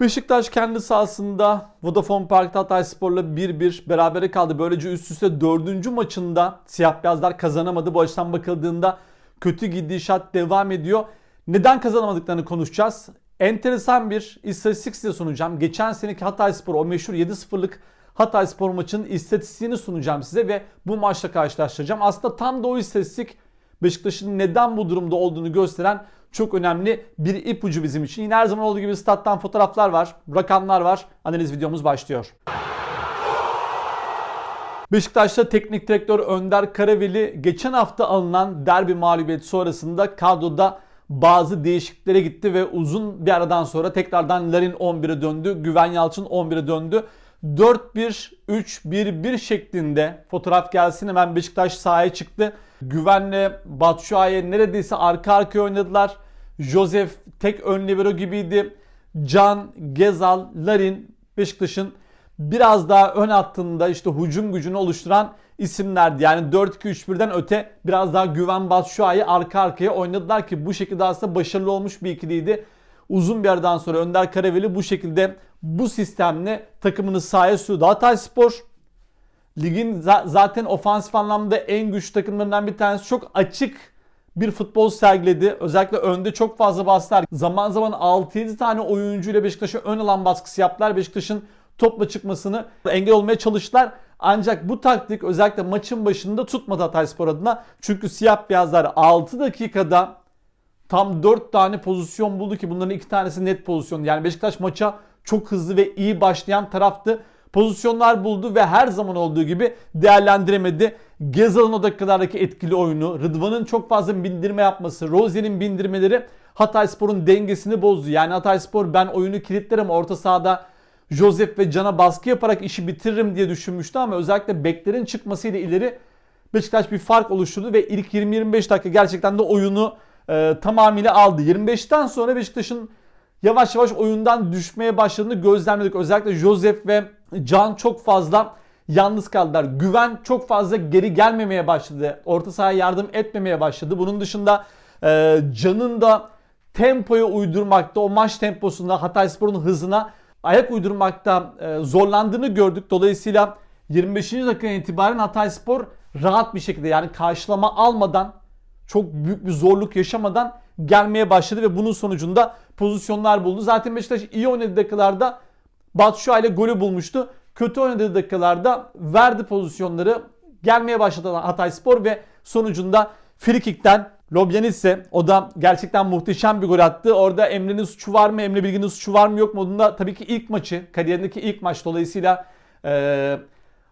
Beşiktaş kendi sahasında Vodafone Park'ta Hatayspor'la 1-1 berabere kaldı. Böylece üst üste dördüncü maçında siyah beyazlar kazanamadı. Bu açıdan bakıldığında kötü gidişat devam ediyor. Neden kazanamadıklarını konuşacağız. Enteresan bir istatistik size sunacağım. Geçen seneki Hatayspor o meşhur 7-0'lık Hatayspor maçının istatistiğini sunacağım size ve bu maçla karşılaştıracağım. Aslında tam da o istatistik Beşiktaş'ın neden bu durumda olduğunu gösteren çok önemli bir ipucu bizim için. Yine her zaman olduğu gibi stat'tan fotoğraflar var, rakamlar var. Analiz videomuz başlıyor. Beşiktaş'ta teknik direktör Önder Karaveli geçen hafta alınan derbi mağlubiyeti sonrasında kadroda bazı değişikliklere gitti ve uzun bir aradan sonra tekrardan Larin 11'e döndü. Güven Yalçın 11'e döndü. 4-1-3-1-1 şeklinde fotoğraf gelsin hemen Beşiktaş sahaya çıktı. Güvenle Batshuayi neredeyse arka arkaya oynadılar. Joseph tek ön libero gibiydi. Can, Gezal, Larin Beşiktaş'ın biraz daha ön hattında işte hücum gücünü oluşturan isimlerdi. Yani 4-2-3-1'den öte biraz daha Güven Batshuayi arka arkaya oynadılar ki bu şekilde aslında başarılı olmuş bir ikiliydi. Uzun bir aradan sonra Önder Karaveli bu şekilde bu sistemle takımını sahaya sürdü. Hatay Spor ligin zaten ofansif anlamda en güçlü takımlarından bir tanesi çok açık bir futbol sergiledi. Özellikle önde çok fazla bastılar. Zaman zaman 6-7 tane oyuncuyla Beşiktaş'a ön alan baskısı yaptılar. Beşiktaş'ın topla çıkmasını engel olmaya çalıştılar. Ancak bu taktik özellikle maçın başında tutmadı Hatayspor adına. Çünkü siyah beyazlar 6 dakikada tam 4 tane pozisyon buldu ki bunların 2 tanesi net pozisyon. Yani Beşiktaş maça çok hızlı ve iyi başlayan taraftı. Pozisyonlar buldu ve her zaman olduğu gibi değerlendiremedi. Gezal'ın o dakikalardaki etkili oyunu, Rıdvan'ın çok fazla bindirme yapması, Rozier'in bindirmeleri Hatayspor'un dengesini bozdu. Yani Hatayspor ben oyunu kilitlerim orta sahada Joseph ve Can'a baskı yaparak işi bitiririm diye düşünmüştü ama özellikle beklerin çıkmasıyla ileri Beşiktaş bir fark oluşturdu ve ilk 20-25 dakika gerçekten de oyunu e, tamamıyla aldı. 25'ten sonra Beşiktaş'ın yavaş yavaş oyundan düşmeye başladığını gözlemledik. Özellikle Joseph ve Can çok fazla yalnız kaldılar. Güven çok fazla geri gelmemeye başladı. Orta sahaya yardım etmemeye başladı. Bunun dışında e, Can'ın da tempoya uydurmakta, o maç temposunda Hatayspor'un hızına ayak uydurmakta e, zorlandığını gördük. Dolayısıyla 25. dakika itibaren Hatayspor rahat bir şekilde yani karşılama almadan çok büyük bir zorluk yaşamadan gelmeye başladı ve bunun sonucunda pozisyonlar buldu. Zaten Beşiktaş iyi oynadığı dakikalarda Batshuayi ile golü bulmuştu. Kötü oynadığı dakikalarda verdi pozisyonları. Gelmeye başladı Hatay Spor ve sonucunda frikikten Lobyanitse o da gerçekten muhteşem bir gol attı. Orada Emre'nin suçu var mı, Emre Bilgin'in suçu var mı yok modunda tabii ki ilk maçı, kariyerindeki ilk maç dolayısıyla e,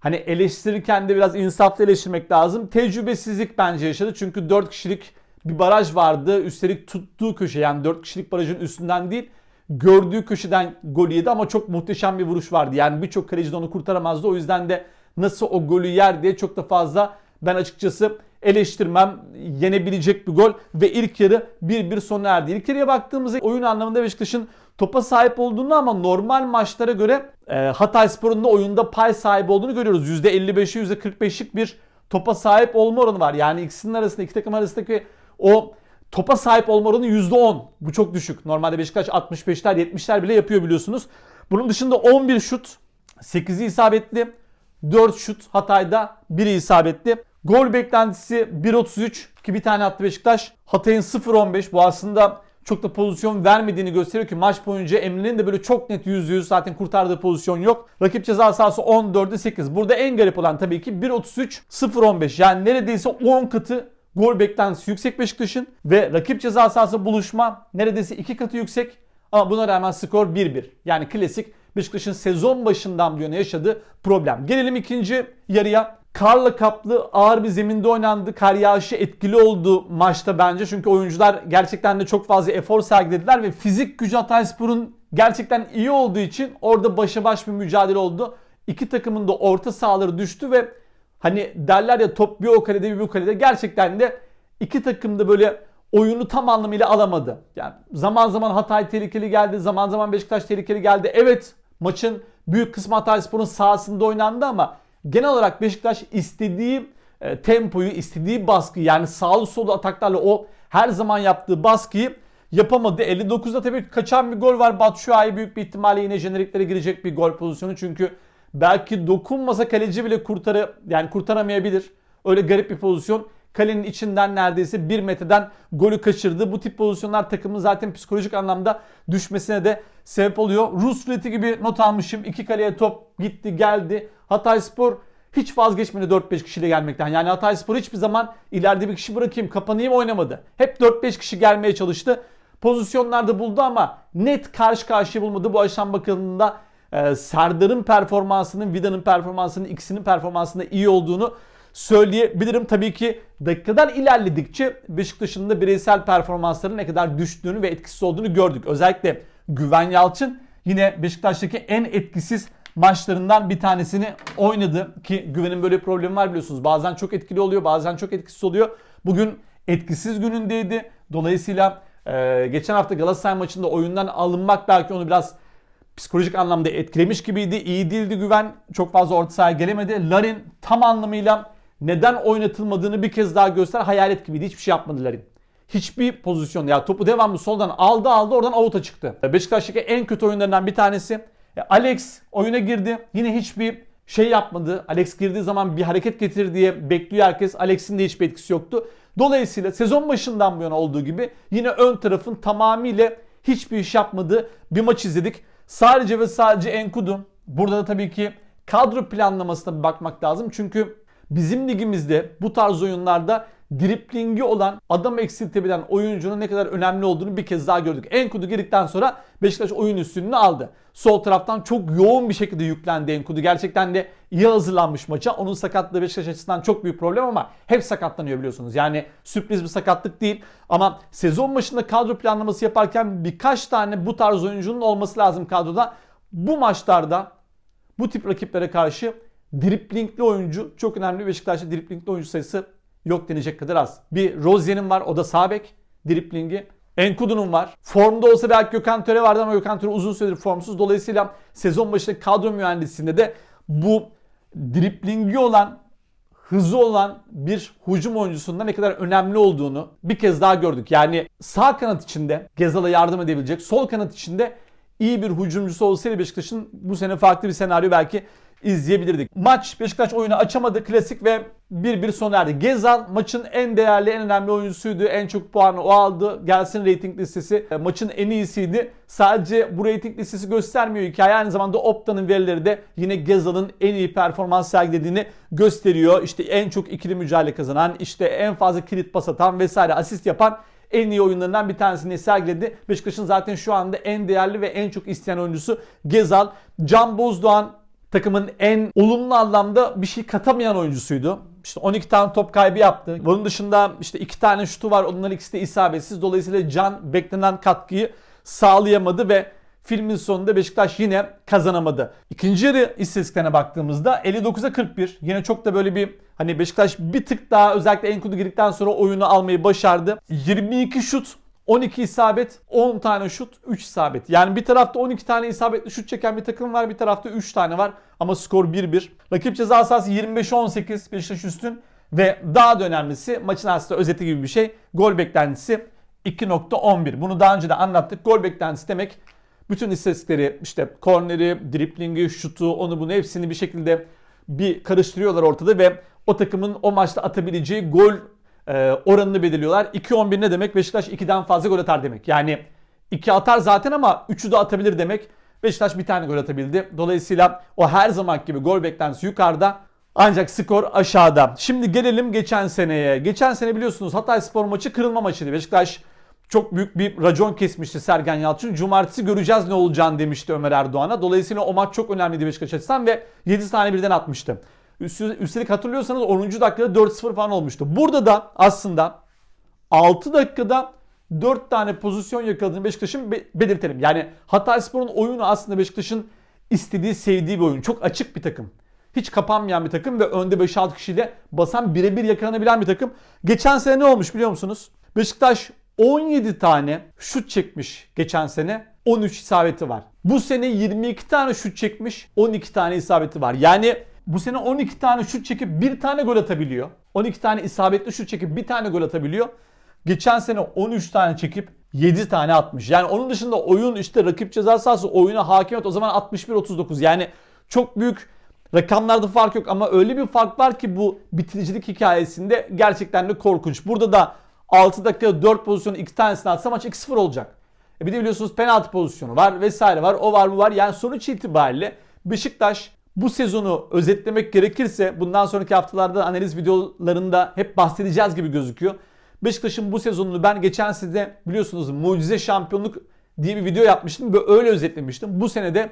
hani eleştirirken de biraz insaflı eleştirmek lazım. Tecrübesizlik bence yaşadı. Çünkü 4 kişilik bir baraj vardı. Üstelik tuttuğu köşe yani 4 kişilik barajın üstünden değil gördüğü köşeden gol yedi ama çok muhteşem bir vuruş vardı. Yani birçok kaleci de onu kurtaramazdı. O yüzden de nasıl o golü yer diye çok da fazla ben açıkçası eleştirmem. Yenebilecek bir gol ve ilk yarı 1-1 sona erdi. İlk yarıya baktığımızda oyun anlamında Beşiktaş'ın topa sahip olduğunu ama normal maçlara göre e, Hatayspor'un da oyunda pay sahibi olduğunu görüyoruz. %55'i %45'lik bir topa sahip olma oranı var. Yani ikisinin arasında iki takım arasındaki o topa sahip olma oranı %10. Bu çok düşük. Normalde Beşiktaş 65'ler 70'ler bile yapıyor biliyorsunuz. Bunun dışında 11 şut, 8'i isabetli, 4 şut Hatay'da 1'i isabetli. Gol beklentisi 1.33 ki bir tane attı Beşiktaş. Hatay'ın 0.15 bu aslında çok da pozisyon vermediğini gösteriyor ki maç boyunca Emre'nin de böyle çok net %100 zaten kurtardığı pozisyon yok. Rakip ceza sahası 14'e 8. Burada en garip olan tabii ki 1.33 0.15 yani neredeyse 10 katı Gol beklentisi yüksek Beşiktaş'ın ve rakip ceza sahası buluşma neredeyse iki katı yüksek. Ama buna rağmen skor 1-1. Yani klasik Beşiktaş'ın sezon başından bu yana yaşadığı problem. Gelelim ikinci yarıya. Karla kaplı ağır bir zeminde oynandı. Kar yağışı etkili oldu maçta bence. Çünkü oyuncular gerçekten de çok fazla efor sergilediler ve fizik gücü Hatayspor'un gerçekten iyi olduğu için orada başa baş bir mücadele oldu. İki takımın da orta sahaları düştü ve Hani derler ya top bir o kalede bir bu kalede. Gerçekten de iki takım da böyle oyunu tam anlamıyla alamadı. Yani zaman zaman Hatay tehlikeli geldi, zaman zaman Beşiktaş tehlikeli geldi. Evet maçın büyük kısmı Hatayspor'un sahasında oynandı ama genel olarak Beşiktaş istediği e, tempoyu, istediği baskıyı yani sağlı solu ataklarla o her zaman yaptığı baskıyı yapamadı. 59'da tabii kaçan bir gol var. Batshuayi büyük bir ihtimalle yine jeneriklere girecek bir gol pozisyonu. Çünkü belki dokunmasa kaleci bile kurtarı yani kurtaramayabilir. Öyle garip bir pozisyon. Kalenin içinden neredeyse 1 metreden golü kaçırdı. Bu tip pozisyonlar takımın zaten psikolojik anlamda düşmesine de sebep oluyor. Rus ruleti gibi not almışım. İki kaleye top gitti geldi. Hatay Spor hiç vazgeçmedi 4-5 kişiyle gelmekten. Yani Hatay Spor hiçbir zaman ileride bir kişi bırakayım kapanayım oynamadı. Hep 4-5 kişi gelmeye çalıştı. Pozisyonlarda buldu ama net karşı karşıya bulmadı. Bu aşam bakıldığında e, Serdar'ın performansının, Vida'nın performansının, ikisinin performansında iyi olduğunu söyleyebilirim. Tabii ki dakikalar ilerledikçe Beşiktaş'ın da bireysel performansların ne kadar düştüğünü ve etkisiz olduğunu gördük. Özellikle Güven Yalçın yine Beşiktaş'taki en etkisiz maçlarından bir tanesini oynadı ki Güven'in böyle bir problemi var biliyorsunuz. Bazen çok etkili oluyor, bazen çok etkisiz oluyor. Bugün etkisiz günündeydi. Dolayısıyla e, geçen hafta Galatasaray maçında oyundan alınmak belki onu biraz psikolojik anlamda etkilemiş gibiydi. İyi değildi Güven. Çok fazla orta sahaya gelemedi. Larin tam anlamıyla neden oynatılmadığını bir kez daha göster. Hayalet gibiydi. Hiçbir şey yapmadı Larin. Hiçbir pozisyon ya topu devamlı soldan aldı aldı oradan avuta çıktı. Beşiktaş'taki en kötü oyunlarından bir tanesi. E, Alex oyuna girdi. Yine hiçbir şey yapmadı. Alex girdiği zaman bir hareket getir diye bekliyor herkes. Alex'in de hiçbir etkisi yoktu. Dolayısıyla sezon başından bu yana olduğu gibi yine ön tarafın tamamıyla hiçbir iş yapmadığı bir maç izledik. Sadece ve sadece Enkudu. Burada da tabii ki kadro planlamasına bir bakmak lazım. Çünkü bizim ligimizde bu tarz oyunlarda driplingi olan, adam eksiltebilen oyuncunun ne kadar önemli olduğunu bir kez daha gördük. Enkudu girdikten sonra Beşiktaş oyun üstünlüğünü aldı. Sol taraftan çok yoğun bir şekilde yüklendi Enkudu. Gerçekten de iyi hazırlanmış maça. Onun sakatlığı Beşiktaş açısından çok büyük problem ama hep sakatlanıyor biliyorsunuz. Yani sürpriz bir sakatlık değil. Ama sezon başında kadro planlaması yaparken birkaç tane bu tarz oyuncunun olması lazım kadroda. Bu maçlarda bu tip rakiplere karşı driplingli oyuncu çok önemli. Beşiktaş'ta driplingli oyuncu sayısı yok denecek kadar az. Bir Rozier'in var o da sağ bek driplingi. Enkudu'nun var. Formda olsa belki Gökhan Töre vardı ama Gökhan Töre uzun süredir formsuz. Dolayısıyla sezon başında kadro mühendisliğinde de bu driplingi olan hızlı olan bir hücum oyuncusunda ne kadar önemli olduğunu bir kez daha gördük. Yani sağ kanat içinde Gezal'a yardım edebilecek, sol kanat içinde iyi bir hücumcusu olsaydı Beşiktaş'ın bu sene farklı bir senaryo belki izleyebilirdik. Maç Beşiktaş oyunu açamadı. Klasik ve 1-1 sona erdi. Gezal maçın en değerli, en önemli oyuncusuydu. En çok puanı o aldı. Gelsin rating listesi. E, Maçın en iyisiydi. Sadece bu rating listesi göstermiyor hikaye. Aynı zamanda Opta'nın verileri de yine Gezal'ın en iyi performans sergilediğini gösteriyor. İşte en çok ikili mücadele kazanan, işte en fazla kilit pas atan vesaire asist yapan en iyi oyunlarından bir tanesini sergiledi. Beşiktaş'ın zaten şu anda en değerli ve en çok isteyen oyuncusu Gezal. Can Bozdoğan takımın en olumlu anlamda bir şey katamayan oyuncusuydu. İşte 12 tane top kaybı yaptı. Bunun dışında işte 2 tane şutu var. Onların ikisi de isabetsiz. Dolayısıyla Can beklenen katkıyı sağlayamadı ve filmin sonunda Beşiktaş yine kazanamadı. İkinci yarı istatistiklerine baktığımızda 59'a 41. Yine çok da böyle bir hani Beşiktaş bir tık daha özellikle Enkudu girdikten sonra oyunu almayı başardı. 22 şut 12 isabet, 10 tane şut, 3 isabet. Yani bir tarafta 12 tane isabetli şut çeken bir takım var, bir tarafta 3 tane var ama skor 1-1. Rakip ceza sahası 25-18 Beşiktaş üstün ve daha da önemlisi maçın aslında özeti gibi bir şey. Gol beklentisi 2.11. Bunu daha önce de anlattık. Gol beklentisi demek bütün istatistikleri işte korneri, driplingi, şutu, onu bunu hepsini bir şekilde bir karıştırıyorlar ortada ve o takımın o maçta atabileceği gol e, oranını belirliyorlar. 2-11 ne demek? Beşiktaş 2'den fazla gol atar demek. Yani 2 atar zaten ama 3'ü de atabilir demek. Beşiktaş bir tane gol atabildi. Dolayısıyla o her zaman gibi gol beklentisi yukarıda. Ancak skor aşağıda. Şimdi gelelim geçen seneye. Geçen sene biliyorsunuz Hatay Spor maçı kırılma maçıydı. Beşiktaş çok büyük bir racon kesmişti Sergen Yalçın. Cumartesi göreceğiz ne olacağını demişti Ömer Erdoğan'a. Dolayısıyla o maç çok önemliydi Beşiktaş açısından ve 7 tane birden atmıştı. Üstelik hatırlıyorsanız 10. dakikada 4-0 falan olmuştu. Burada da aslında 6 dakikada 4 tane pozisyon yakaladığını Beşiktaş'ın belirtelim. Yani Hatayspor'un oyunu aslında Beşiktaş'ın istediği, sevdiği bir oyun. Çok açık bir takım. Hiç kapanmayan bir takım ve önde 5-6 kişiyle basan birebir yakalanabilen bir takım. Geçen sene ne olmuş biliyor musunuz? Beşiktaş 17 tane şut çekmiş geçen sene. 13 isabeti var. Bu sene 22 tane şut çekmiş. 12 tane isabeti var. Yani bu sene 12 tane şut çekip bir tane gol atabiliyor. 12 tane isabetli şut çekip bir tane gol atabiliyor. geçen sene 13 tane çekip 7 tane atmış. Yani onun dışında oyun işte rakip ceza sahası oyuna hakimiyet o zaman 61-39. Yani çok büyük rakamlarda fark yok ama öyle bir fark var ki bu bitiricilik hikayesinde gerçekten de korkunç. Burada da 6 dakikada 4 pozisyonu 2 tanesini atsa maç 2-0 olacak. E bir de biliyorsunuz penaltı pozisyonu var vesaire var. O var bu var. Yani sonuç itibariyle Beşiktaş bu sezonu özetlemek gerekirse bundan sonraki haftalarda analiz videolarında hep bahsedeceğiz gibi gözüküyor. Beşiktaş'ın bu sezonunu ben geçen sene biliyorsunuz mucize şampiyonluk diye bir video yapmıştım ve öyle özetlemiştim. Bu sene de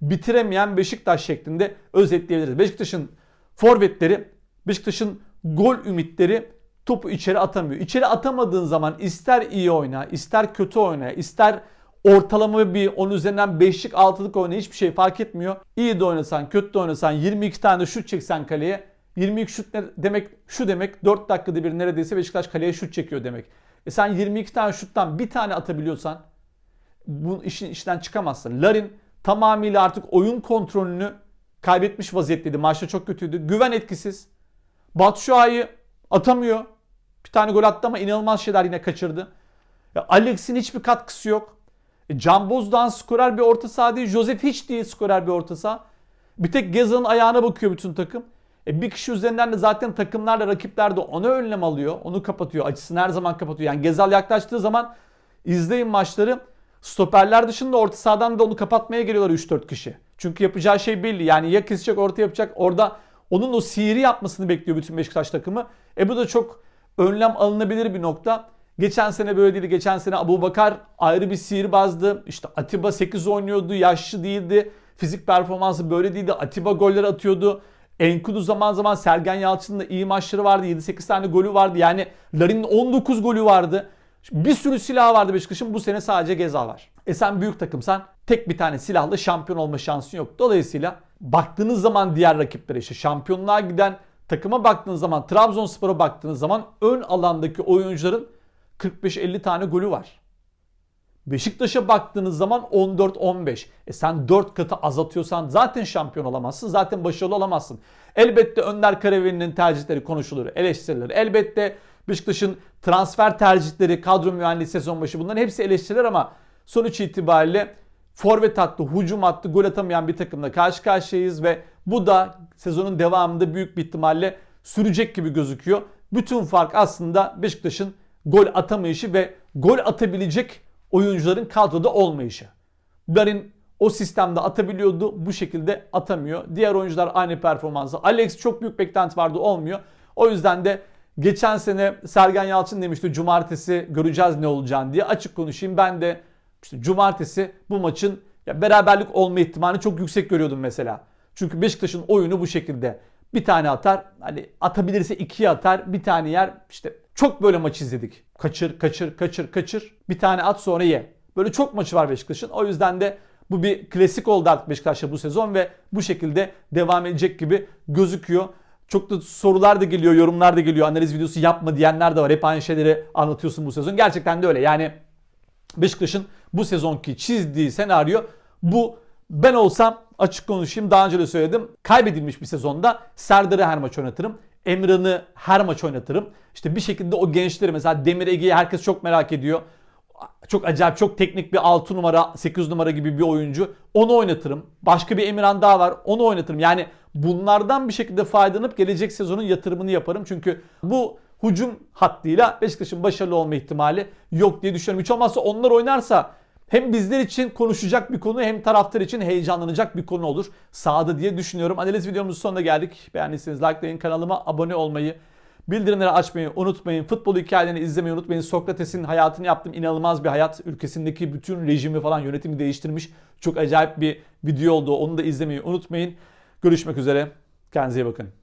bitiremeyen Beşiktaş şeklinde özetleyebiliriz. Beşiktaş'ın forvetleri, Beşiktaş'ın gol ümitleri topu içeri atamıyor. İçeri atamadığın zaman ister iyi oyna, ister kötü oyna, ister ortalama bir 10 üzerinden 5'lik 6'lık oyna hiçbir şey fark etmiyor. İyi de oynasan, kötü de oynasan 22 tane şut çeksen kaleye 22 şut ne demek? Şu demek 4 dakikada bir neredeyse Beşiktaş kaleye şut çekiyor demek. E sen 22 tane şuttan bir tane atabiliyorsan bu işin işten çıkamazsın. Larin tamamıyla artık oyun kontrolünü kaybetmiş vaziyetteydi. Maçta çok kötüydü. Güven etkisiz. Batshuayi atamıyor. Bir tane gol attı ama inanılmaz şeyler yine kaçırdı. Alex'in hiçbir katkısı yok. E, Can Bozdoğan skorer bir orta saha değil. Joseph hiç değil skorer bir orta saha. Bir tek Gezal'ın ayağına bakıyor bütün takım. E bir kişi üzerinden de zaten takımlarla rakipler de onu önlem alıyor. Onu kapatıyor. Açısını her zaman kapatıyor. Yani Gezal yaklaştığı zaman izleyin maçları. Stoperler dışında orta sahadan da onu kapatmaya geliyorlar 3-4 kişi. Çünkü yapacağı şey belli. Yani ya kesecek orta yapacak. Orada onun o sihiri yapmasını bekliyor bütün Beşiktaş takımı. E bu da çok önlem alınabilir bir nokta. Geçen sene böyle değildi. Geçen sene Abu Bakar ayrı bir sihirbazdı. İşte Atiba 8 oynuyordu. Yaşlı değildi. Fizik performansı böyle değildi. Atiba goller atıyordu. Enkudu zaman zaman Sergen Yalçın'ın da iyi maçları vardı. 7-8 tane golü vardı. Yani Larin'in 19 golü vardı. Bir sürü silah vardı Beşiktaş'ın. Bu sene sadece Geza var. E sen büyük takımsan tek bir tane silahla şampiyon olma şansın yok. Dolayısıyla baktığınız zaman diğer rakiplere işte şampiyonluğa giden takıma baktığınız zaman Trabzonspor'a baktığınız zaman ön alandaki oyuncuların 45-50 tane golü var. Beşiktaş'a baktığınız zaman 14-15. E sen 4 katı azaltıyorsan zaten şampiyon olamazsın. Zaten başarılı olamazsın. Elbette Önder Karaveli'nin tercihleri konuşulur, eleştirilir. Elbette Beşiktaş'ın transfer tercihleri, kadro mühendisi sezon başı bunların hepsi eleştirilir ama sonuç itibariyle forvet attı, hücum attı, gol atamayan bir takımla karşı karşıyayız ve bu da sezonun devamında büyük bir ihtimalle sürecek gibi gözüküyor. Bütün fark aslında Beşiktaş'ın gol atamayışı ve gol atabilecek oyuncuların kadroda olmayışı. Larin o sistemde atabiliyordu. Bu şekilde atamıyor. Diğer oyuncular aynı performansı. Alex çok büyük beklenti vardı olmuyor. O yüzden de geçen sene Sergen Yalçın demişti cumartesi göreceğiz ne olacağını diye. Açık konuşayım ben de işte cumartesi bu maçın ya beraberlik olma ihtimalini çok yüksek görüyordum mesela. Çünkü Beşiktaş'ın oyunu bu şekilde. Bir tane atar, hani atabilirse ikiye atar, bir tane yer. İşte çok böyle maç izledik. Kaçır, kaçır, kaçır, kaçır. Bir tane at sonra ye. Böyle çok maçı var Beşiktaş'ın. O yüzden de bu bir klasik oldu artık Beşiktaş'ta bu sezon ve bu şekilde devam edecek gibi gözüküyor. Çok da sorular da geliyor, yorumlar da geliyor. Analiz videosu yapma diyenler de var. Hep aynı şeyleri anlatıyorsun bu sezon. Gerçekten de öyle. Yani Beşiktaş'ın bu sezonki çizdiği senaryo bu. Ben olsam açık konuşayım daha önce de söyledim. Kaybedilmiş bir sezonda Serdar'ı her maç oynatırım. Emran'ı her maç oynatırım. İşte bir şekilde o gençleri mesela Demir Ege'yi herkes çok merak ediyor. Çok acayip, çok teknik bir 6 numara, 8 numara gibi bir oyuncu. Onu oynatırım. Başka bir Emirhan daha var. Onu oynatırım. Yani bunlardan bir şekilde faydalanıp gelecek sezonun yatırımını yaparım. Çünkü bu hücum hattıyla Beşiktaş'ın başarılı olma ihtimali yok diye düşünüyorum. Hiç olmazsa onlar oynarsa hem bizler için konuşacak bir konu hem taraftar için heyecanlanacak bir konu olur sahada diye düşünüyorum. Analiz videomuzun sonuna geldik. Beğendiyseniz likelayın kanalıma abone olmayı, bildirimleri açmayı unutmayın. Futbol hikayelerini izlemeyi unutmayın. Sokrates'in hayatını yaptım. inanılmaz bir hayat. Ülkesindeki bütün rejimi falan yönetimi değiştirmiş. Çok acayip bir video oldu. Onu da izlemeyi unutmayın. Görüşmek üzere. Kendinize iyi bakın.